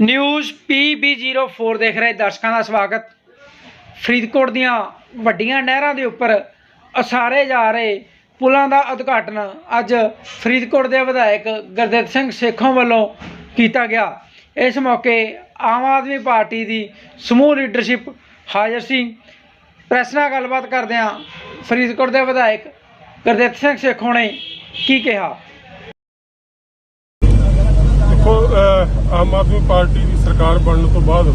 News PB04 ਦੇਖ ਰਹੇ ਦਰਸ਼ਕਾਂ ਦਾ ਸਵਾਗਤ। ਫਰੀਦਕੋਟ ਦੀਆਂ ਵੱਡੀਆਂ ਨਹਿਰਾਂ ਦੇ ਉੱਪਰ ਅਸਾਰੇ ਜਾ ਰਹੇ ਪੁਲਾਂ ਦਾ ਉਦਘਾਟਨ ਅੱਜ ਫਰੀਦਕੋਟ ਦੇ ਵਿਧਾਇਕ ਗੁਰਦਿੱਤ ਸਿੰਘ ਸੇਖੋਂ ਵੱਲੋਂ ਕੀਤਾ ਗਿਆ। ਇਸ ਮੌਕੇ ਆਮ ਆਦਮੀ ਪਾਰਟੀ ਦੀ ਸਮੂਹ ਲੀਡਰਸ਼ਿਪ ਹਾਜ਼ਰ ਸੀ। ਪ੍ਰੈਸ ਨਾਲ ਗੱਲਬਾਤ ਕਰਦਿਆਂ ਫਰੀਦਕੋਟ ਦੇ ਵਿਧਾਇਕ ਗੁਰਦਿੱਤ ਸਿੰਘ ਸੇਖੋਂ ਨੇ ਕੀ ਕਿਹਾ? ਦੇਖੋ ਆਮ ਆਦਮੀ ਪਾਰਟੀ ਦੀ ਸਰਕਾਰ ਬਣਨ ਤੋਂ ਬਾਅਦ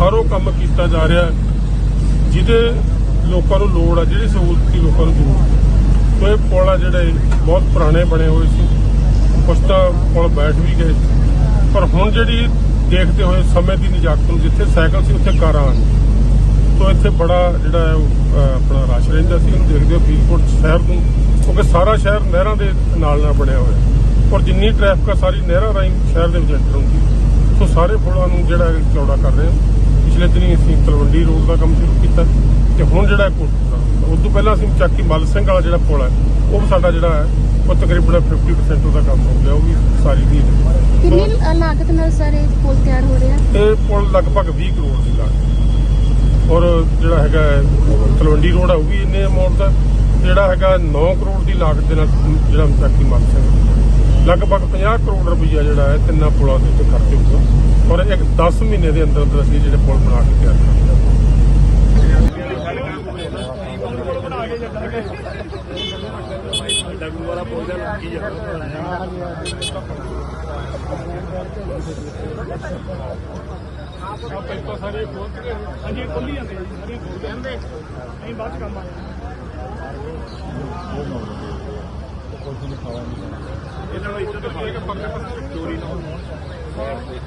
ਹਰ ਉਹ ਕੰਮ ਕੀਤਾ ਜਾ ਰਿਹਾ ਜਿਹਦੇ ਲੋਕਾਂ ਨੂੰ ਲੋੜ ਆ ਜਿਹੜੀ ਸਹੂਲਤ ਦੀ ਲੋਕਾਂ ਨੂੰ ਜ਼ਰੂਰਤ ਹੈ। ਇਹ ਪੁਲ ਆ ਜਿਹੜੇ ਬਹੁਤ ਪੁਰਾਣੇ ਬਣੇ ਹੋਏ ਸੀ। ਕੁਛ ਤਾਂ ਪੁਲ ਬੈਠ ਵੀ ਗਏ ਸੀ। ਪਰ ਹੁਣ ਜਿਹੜੀ ਦੇਖਦੇ ਹੋਏ ਸਮੇਂ ਦੀ ਨਿਜਾਕਤ ਨੂੰ ਜਿੱਥੇ ਸਾਈਕਲ ਸੀ ਉੱਥੇ ਕਾਰਾਂ ਆ ਗਈਆਂ। ਇੱਥੇ ਬੜਾ ਜਿਹੜਾ ਉਹ, ਆਪਣਾ ਰਸ਼ ਰਹਿੰਦਾ ਸੀ। ਉਹਨੂੰ ਦੇਖਦੇ ਹੋ ਫਰੀਦਕੋਟ ਸ਼ਹਿਰ ਨੂੰ ਕਿਉਂਕਿ ਸਾਰਾ ਸ਼ਹਿਰ ਨਹਿਰਾਂ ਦੇ ਨਾਲ ਨਾਲ ਬਣਿਆ ਹੋਇਆ। ਔਰ ਜਿੰਨੀ ਟ੍ਰੈਫਿਕ ਆ ਸਾਰੀ ਨਹਿਰਾਂ ਰਾਹੀਂ ਸ਼ਹਿਰ ਦੇ ਵਿੱਚ ਐਂਟਰ ਹੁੰਦੀ। ਸੋ ਸਾਰੇ ਪੁਲਾਂ ਨੂੰ ਜਿਹੜਾ ਚੌੜਾ ਕਰ ਰਹੇ ਹਾਂ। ਪਿਛਲੇ ਦਿਨੀ ਅਸੀਂ ਤਲਵੰਡੀ ਰੋਡ ਦਾ ਕੰਮ ਸ਼ੁਰੂ ਕੀਤਾ ਤੇ ਹੁਣ ਜਿਹੜਾ ਕੋਟਪੁਰਾ ਉਸ ਤੋਂ ਪਹਿਲਾਂ ਅਸੀਂ ਚੱਕੀ ਮੱਲ ਸਿੰਘ ਵਾਲਾ ਜਿਹੜਾ ਪੁਲ ਹੈ ਉਹ ਵੀ ਸਾਡਾ ਜਿਹੜਾ ਹੈ ਉਹ ਤਕਰੀਬਨ 50% ਉਹਦਾ ਕੰਮ ਹੋ ਗਿਆ ਉਹ ਵੀ ਸਾਰੀ ਦੀ ਕਿੰਨੀ ਲਾਗਤ ਨਾਲ ਸਾਰੇ ਪੁਲ ਤਿਆਰ ਹੋ ਰਿਹਾ ਇਹ ਪੁਲ ਲਗਭਗ 20 ਕਰੋੜ ਦੀ ਲਾਗਤ ਔਰ ਜਿਹੜਾ ਹੈਗਾ ਤਲਵੰਡੀ ਰੋਡ ਆ ਉਹ ਵੀ ਇੰਨੇ ਅਮਾਉਂਟ ਦਾ ਜਿਹੜਾ ਹੈਗਾ 9 ਕਰੋੜ ਦੀ ਲਾਗਤ ਦੇ ਨਾਲ ਜਿਹੜਾ ਚੱਕੀ ਮੰਨ ਸਿੰਘ ਲਗਭਗ 50 ਕਰੋੜ ਰੁਪਈਆ ਜਿਹੜਾ ਹੈ ਤਿੰਨਾਂ ਪੁਲਾਂ ਦੇ ਉੱਤੇ ਖਰਚ ਹੋਊਗਾ। ਔਰ ਇੱਕ 10 ਮਹੀਨੇ ਦੇ ਅੰਦਰ ਅੰਦਰ ਅਸੀਂ ਜਿਹੜੇ ਪੁਲ ਬਣਾ ਕੇ ਤਿਆਰ ਕਰਾਂਗੇ। ਹਾਂਜੀ ਖੁੱਲੀ ਜਾਂਦੇ ਜੀ ਖੋਲ ਜਾਂਦੇ। ਅਸੀਂ ਬਾਅਦ ਚ ਕੰਮ ਆ ਇਹਨਾਂ ਨੂੰ ਇੱਜ਼ਤ ਦੇ ਕੇ ਪੱਕੇ ਪੱਕੇ ਚੋਰੀ ਨਾ ਹੋਵੇ